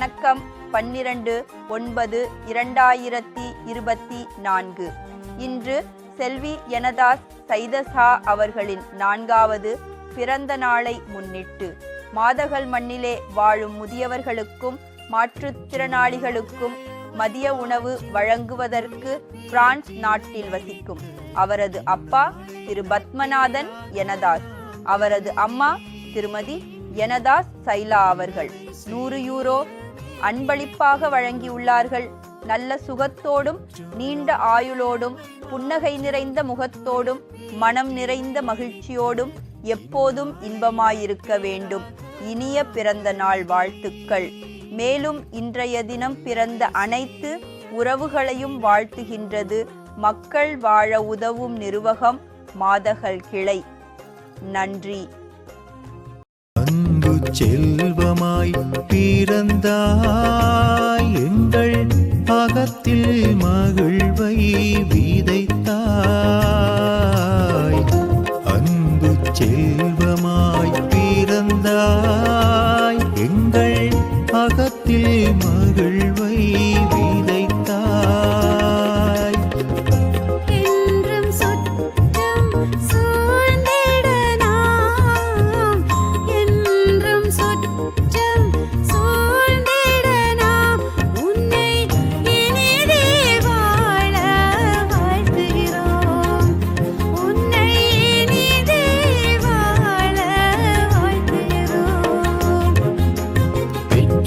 வணக்கம். பன்னிரண்டு ஒன்பது இரண்டாயிரத்தி இருபத்தி நான்கு. இன்று செல்வி எனதாஸ் சைதசா அவர்களின் நான்காவது பிறந்த நாளை முன்னிட்டு மாதகள் மண்ணிலே வாழும் முதியவர்களுக்கும் மாற்றுத்திறனாளிகளுக்கும் மதிய உணவு வழங்குவதற்கு பிரான்ஸ் நாட்டில் வசிக்கும் அவரது அப்பா திரு பத்மநாதன் எனதாஸ் அவரது அம்மா திருமதி எனதாஸ் சைலா அவர்கள். நூறு யூரோ அன்பளிப்பாக வழங்கியுள்ளார்கள். நல்ல சுகத்தோடும் நீண்ட ஆயுளோடும் புன்னகை நிறைந்த முகத்தோடும் மனம் நிறைந்த மகிழ்ச்சியோடும் எப்போதும் இன்பமாயிருக்க வேண்டும். இனிய பிறந்த நாள் வாழ்த்துக்கள். மேலும் இன்றைய தினம் பிறந்த அனைத்து உறவுகளையும் வாழ்த்துகின்றது. மக்கள் வாழ உதவும் நிறுவகம் மாதகள் கிளை. நன்றி. செல்வமாய் பிறந்தாய். எங்கள் அகத்தில் மகிழ்வை விதைத்தாய். அன்பு செல்வமாய் பிறந்தாய். எங்கள்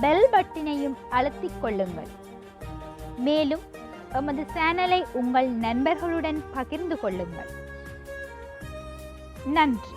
பெல் பட்டினையும் அழுத்திக் கொள்ளுங்கள். மேலும் எமது சேனலை உங்கள் நண்பர்களுடன் பகிர்ந்து கொள்ளுங்கள். நன்றி.